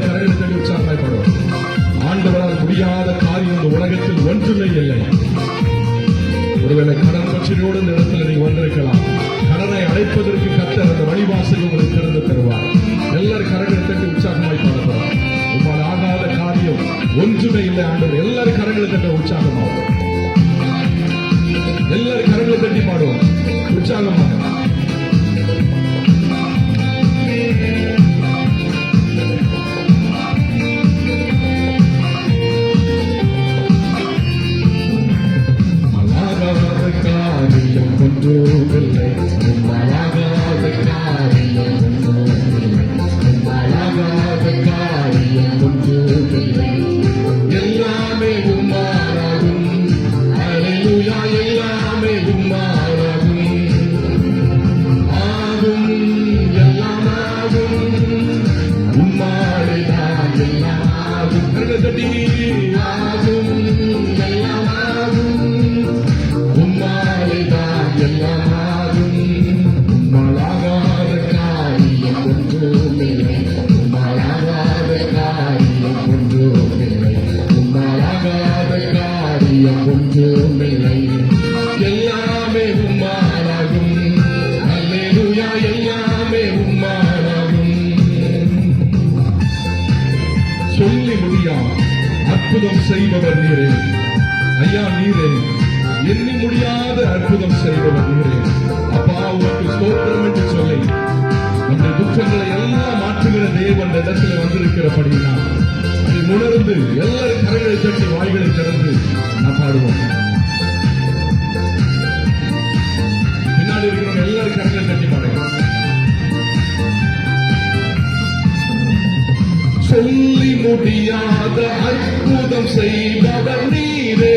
கரைகளை தள்ளி உற்சாகமாய்ப்படும் ஆண்டவரால் முடியாத காரியம் இந்த உலகத்தில் ஒன்றுமே இல்லை. ஒருவேளை கடன் பிரச்சனையோடு இந்த இடத்துல நீங்க வந்திருக்கலாம். கடனை அடைப்பதற்கு கத்தர் அந்த வழிவாசல் உங்களுக்கு திறந்து தருவார். எல்லாரும் கரங்களை தட்டி உற்சாகமாய் பாடுறோம் உங்களால் ஆகாத காரியம் ஒன்றுமே இல்லை ஆண்டவர். எல்லாரும் கரங்களை தட்ட உற்சாகமாகும். எல்லாரும் கரங்களை தட்டி பாடுவோம் உற்சாகமாக அற்புதம் செய்பவர் நீரே. ஐயா நீரே எண்ணி முடியாத அற்புதம் செய்பவர் நீரே. அப்பா உனக்கு ஸ்தோத்திரம் என்று சொல்லி நம்முடைய துக்கங்களை எல்லாம் மாற்றுகிற தேவன் இந்த இடத்துல வந்திருக்கிறபடினா அதை உணர்ந்து எல்லாரும் கரைகளை தட்டி வாய்களை திறந்து நான் பாடுவோம் பின்னாடி இருக்கிறவங்க எல்லாரும் கரைகளை தட்டி பாடுங்க சொல்லி முடியாத அற்புதம் செய்பவர் நீரே.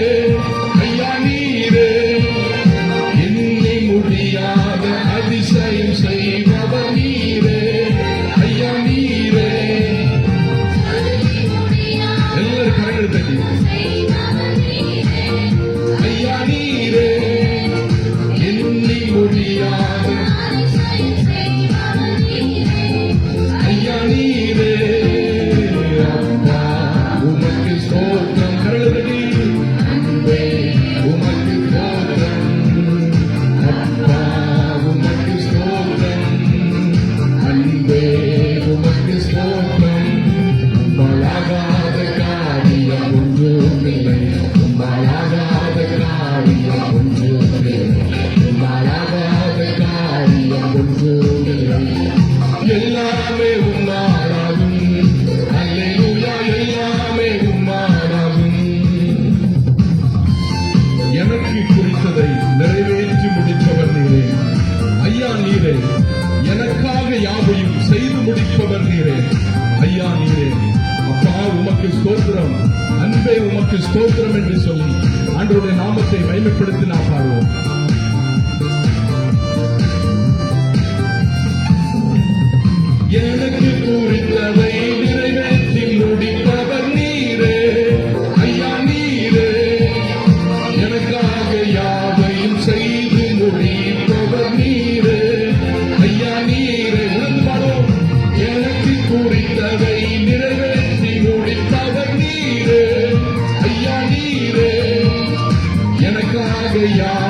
ஸ்தோத்திரம் என்று சொல்லி அன்றைய நாமத்தை மைமைப்படுத்தி நாம் பாடுவோம். Hallelujah.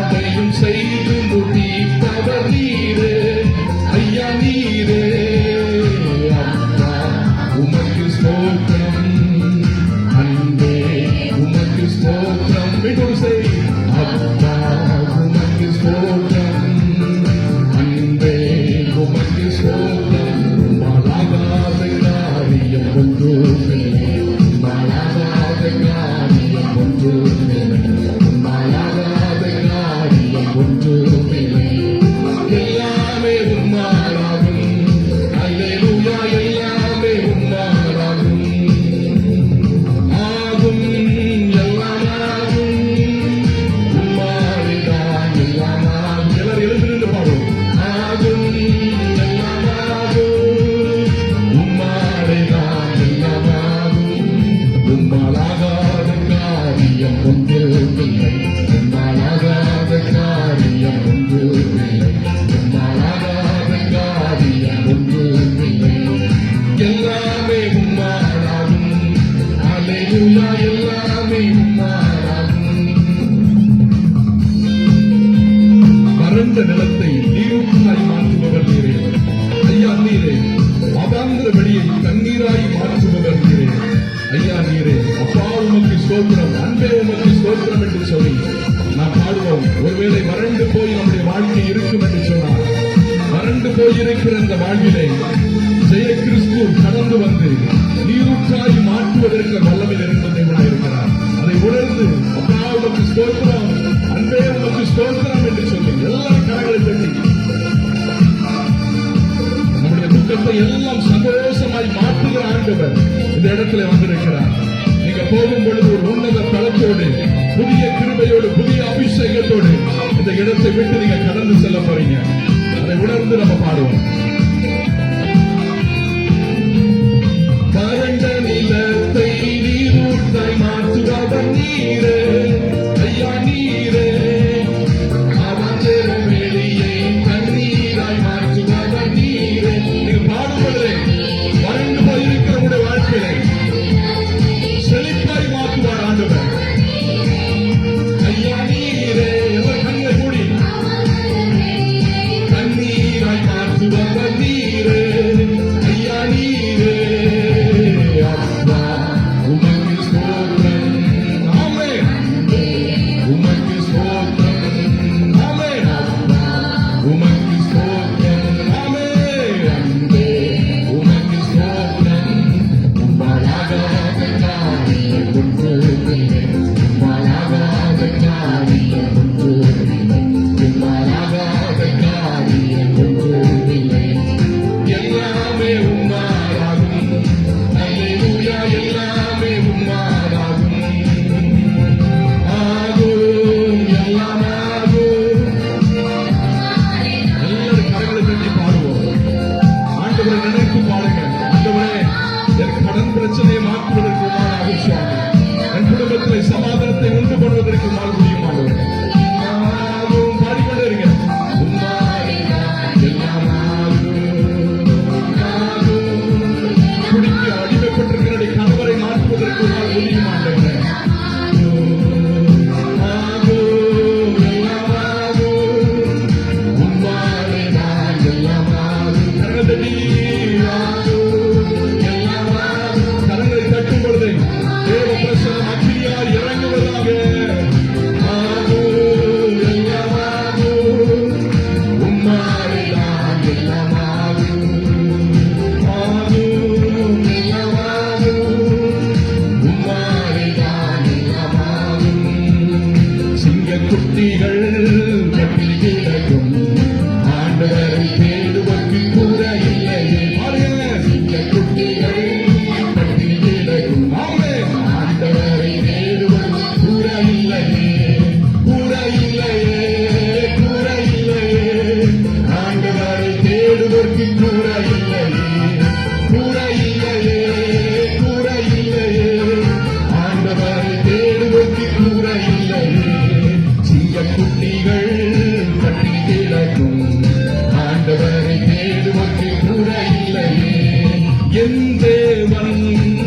வாழ்விலே ஜெய கிறிஸ்து கடந்து வந்து நீரூற்றாகி மாற்றுவதற்கு வல்லமில் இருந்த தேவனாய் இருக்கிறார். அதை உணர்ந்து அப்பா உனக்கு ஸ்தோத்திரம். அன்பே உனக்கு ஸ்தோத்திரம் என்று சொல்லி எல்லா கரங்களை தட்டி. நம்முடைய துக்கத்தை எல்லாம் சந்தோஷமாய் மாற்றுகிற ஆண்டவர் இந்த இடத்துல வந்திருக்கிறார். நீங்க போகும் பொழுது ஒரு உன்னத தளத்தோடு புதிய கிருபையோடு புதிய அபிஷேகத்தோடு இந்த இடத்தை விட்டு நீங்க கடந்து செல்ல போறீங்க. அதை உணர்ந்து நம்ம பாடுவோம். need. Take my. 人被遗。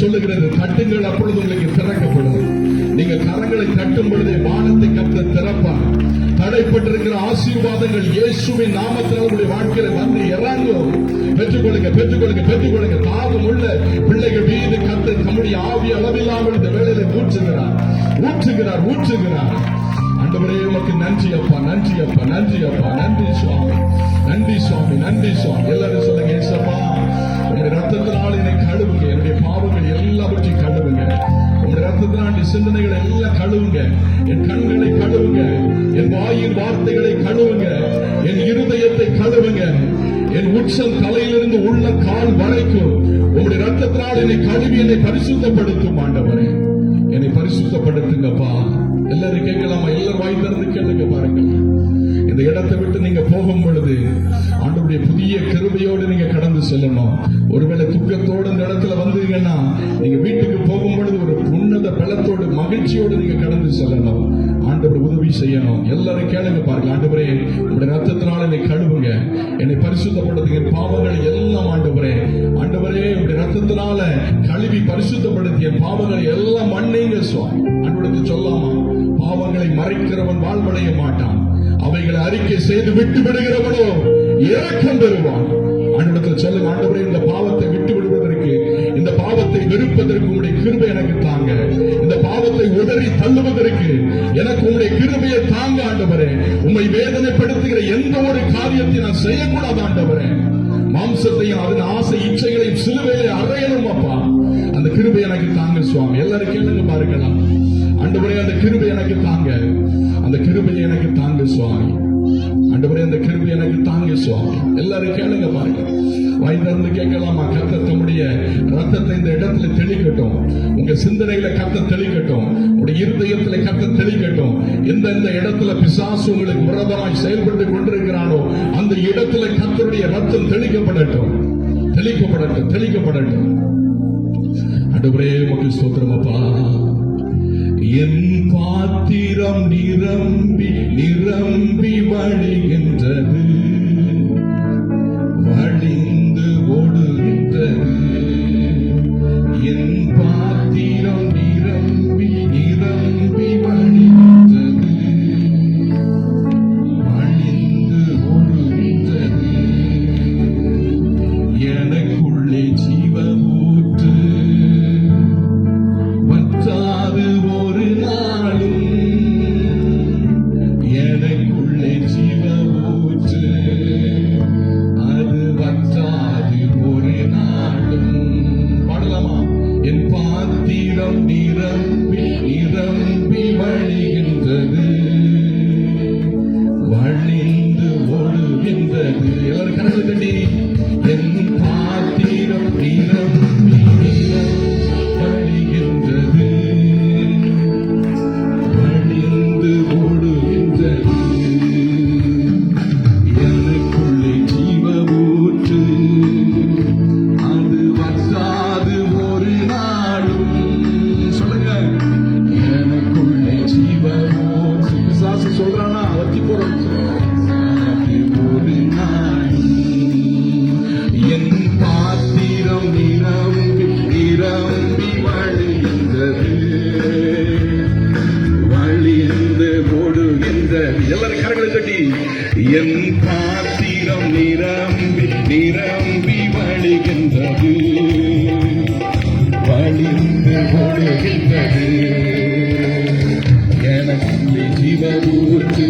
சொல்லுகிறது தட்டுங்கள் அப்பொழுது உங்களுக்கு திறக்கப்படும். நீங்க கரங்களை தட்டும் பொழுது வானத்தை கத்த திறப்பார். தடைப்பட்டிருக்கிற ஆசீர்வாதங்கள் இயேசுவின் நாமத்தில் உங்களுடைய வாழ்க்கையில வந்து இறங்கும். பெற்றுக்கொள்ளுங்க பெற்றுக்கொள்ளுங்க பெற்றுக்கொள்ளுங்க தாகம் உள்ள பிள்ளைகள் மீது கத்த நம்முடைய ஆவி அளவில்லாமல் இந்த வேலையில ஊற்றுகிறார். ஊற்றுகிறார் ஊற்றுகிறார். ஆண்டவரே உமக்கு நன்றி அப்பா நன்றி அப்பா நன்றி அப்பா நன்றி சுவாமி. நன்றி சுவாமி நன்றி சுவாமி. எல்லாரும் சொல்லுங்க ஏசப்பா உங்களுடைய ரத்தத்தினால் என்னை கழுவுங்க. பாவங்கள் எல்லாவற்றையும் கழுவுங்க. உங்க ரத்தத்தினாண்டி சிந்தனைகளை எல்லாம் கழுவுங்க. என் கண்களை கழுவுங்க. என் வாயின் வார்த்தைகளை கழுவுங்க. என் இருதயத்தை கழுவுங்க. என் உச்சம் தலையிலிருந்து உள்ள கால் வரைக்கும் உங்களுடைய ரத்தத்தினால் என்னை கழுவி என்னை பரிசுத்தப்படுத்தும் ஆண்டவரே. என்னை பரிசுத்தப்படுத்துங்கப்பா. எல்லாரும் கேட்கலாமா? எல்லாரும் வாய் திறந்து கேளுங்க பாருங்க இந்த இடத்தை விட்டு நீங்க போகும் பொழுது ஆண்டவருடைய புதிய கிருபையோடு நீங்க கடந்து செல்லணும். ஒருவேளை துக்கத்தோடு இந்த இடத்துல வந்தீங்கன்னா நீங்க வீட்டுக்கு போகும் பொழுது ஒரு உன்னத பலத்தோடு மகிழ்ச்சியோடு நீங்க கடந்து செல்லணும். ஆண்டவர் உதவி செய்யணும். எல்லாரும் கேளுங்க பாருங்க ஆண்டவரே உங்களுடைய ரத்தத்தினால என்னை கழுவுங்க. என்னை பரிசுத்தப்படுத்துங்க. பாவங்கள் பாவங்களை எல்லாம் ஆண்டவரே ஆண்டவரே உங்களுடைய ரத்தத்தினால கழுவி பரிசுத்தப்படுத்திய பாவங்களை எல்லாம் மண்ணைங்க சுவாமி. ஆண்டவருக்கு சொல்லாமா பாவங்களை மறைக்கிறவன் வாழ்வடைய மாட்டான். அவைகளை அறிக்கை செய்து விட்டு விடுகிறவனோ இறக்கம் பெறுவான். ஆண்டவரத்தில் சொல்லும் ஆண்டவரே இந்த பாவத்தை விட்டு விடுவதற்கு இந்த பாவத்தை வெறுப்பதற்கு உங்களுடைய கிருபை எனக்கு தாங்க. இந்த பாவத்தை உதறி தள்ளுவதற்கு எனக்கு உங்களுடைய கிருபையை தாங்க ஆண்டவரே. உண்மை வேதனைப்படுத்துகிற எந்த ஒரு காரியத்தை நான் செய்யக்கூடாது ஆண்டவரே. மாம்சத்தையும் அதன் ஆசை இச்சைகளையும் சிலுவையிலே அறையணும் அப்பா. அந்த கிருபை எனக்கு தாங்க சுவாமி. எல்லாரும் கேளுங்க பாருக்கலாம் ஆண்டவரே அந்த கிருபை எனக்கு தாங்க. அந்த கிருபையை எனக்கு தாங்க சுவாமி. ஆண்டவரே அந்த கிருபை எனக்கு தாங்க சுவாமி. எல்லாரும் கேளுங்க பாருங்க. வாய்ந்திருந்து கேட்கலாமா? கத்த தம்முடைய ரத்தத்தை இந்த இடத்துல தெளிக்கட்டும். உங்க சிந்தனையில கத்த தெளிக்கட்டும். உங்க இருதயத்துல கத்த தெளிக்கட்டும். எந்த எந்த இடத்துல பிசாசு உங்களுக்கு விரதமாய் செயல்பட்டு கொண்டிருக்கிறானோ அந்த இடத்துல கத்தருடைய ரத்தம் தெளிக்கப்படட்டும். தெளிக்கப்படட்டும் தெளிக்கப்படட்டும். ஆண்டவரே உமக்கு ஸ்தோத்திரம் என் மாத்திரம் நிரம்பி நிரம்பி வழி பாத்திரம் நிரம்பி வழிந்து எனக்கு ஜீவபூத்து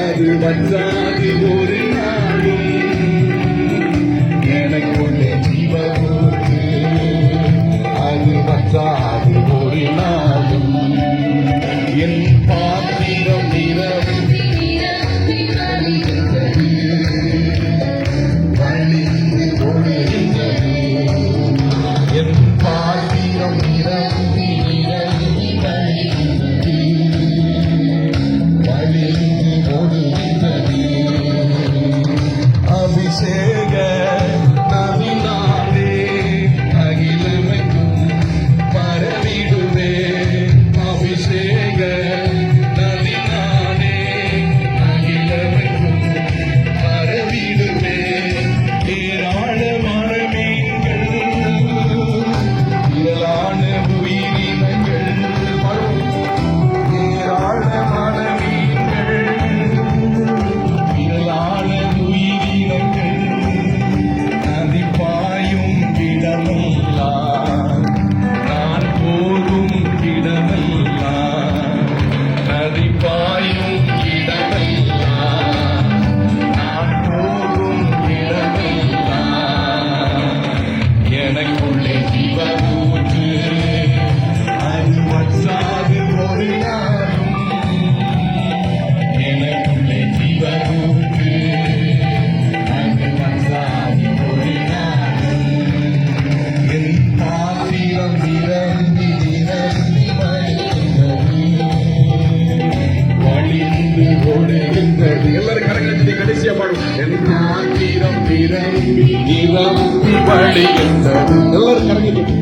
அது வற்றாது ஒரு Dengar karena gitu.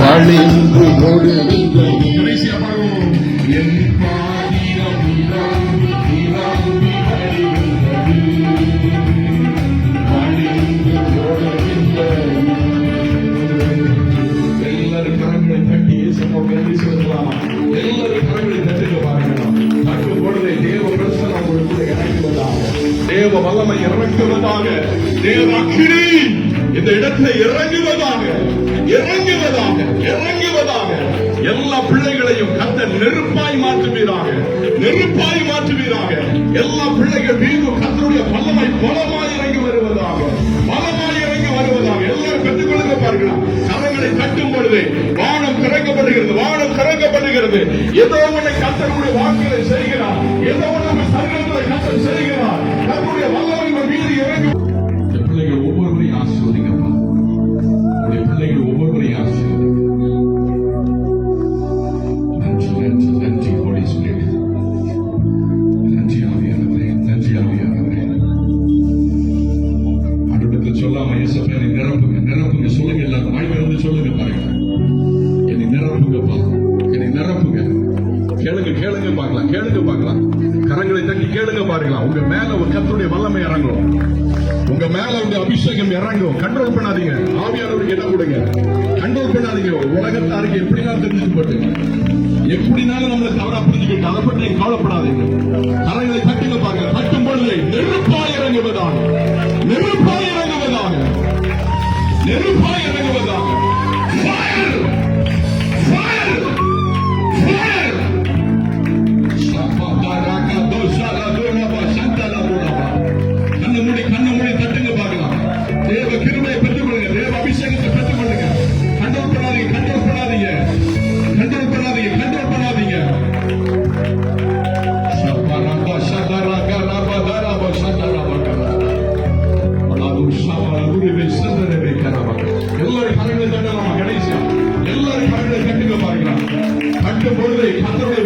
வழிந்து முடிவு எல்லா பிள்ளைகள் மீண்டும் கத்தருடைய பல்லமை பலமாய் இறங்கி வருவதாக பலமாய் இறங்கி வருவதாக எல்லாரும் பெற்றுக்கொள்ளுங்க பாருங்களா கரங்களை கட்டும் பொழுது வானம் திறக்கப்படுகிறது வானம் திறக்கப்படுகிறது. ஏதோ ஒன்றை கத்தருடைய வாக்குகளை செய்கிறார். ஏதோ ஒன்று அபிஷேகம் இறங்கும். கண்ட்ரோல் பண்ணாதீங்க. ஆவியானவருக்கு இடம் கொடுங்க. கண்ட்ரோல் பண்ணாதீங்க. உலகத்தாருக்கு எப்படினாலும் தெரிஞ்சுக்கப்பட்டு எப்படினாலும் நம்மளை தவறா புரிஞ்சுக்கிட்டு அதை பற்றி கவலைப்படாதீங்க. கரைகளை தட்டுங்க பாருங்க. தட்டும் பொழுது நெருப்பாய் இறங்குவதாக நெருப்பாய் இறங்குவதாக நெருப்பாய் இறங்குவதாக ঠাকুরকে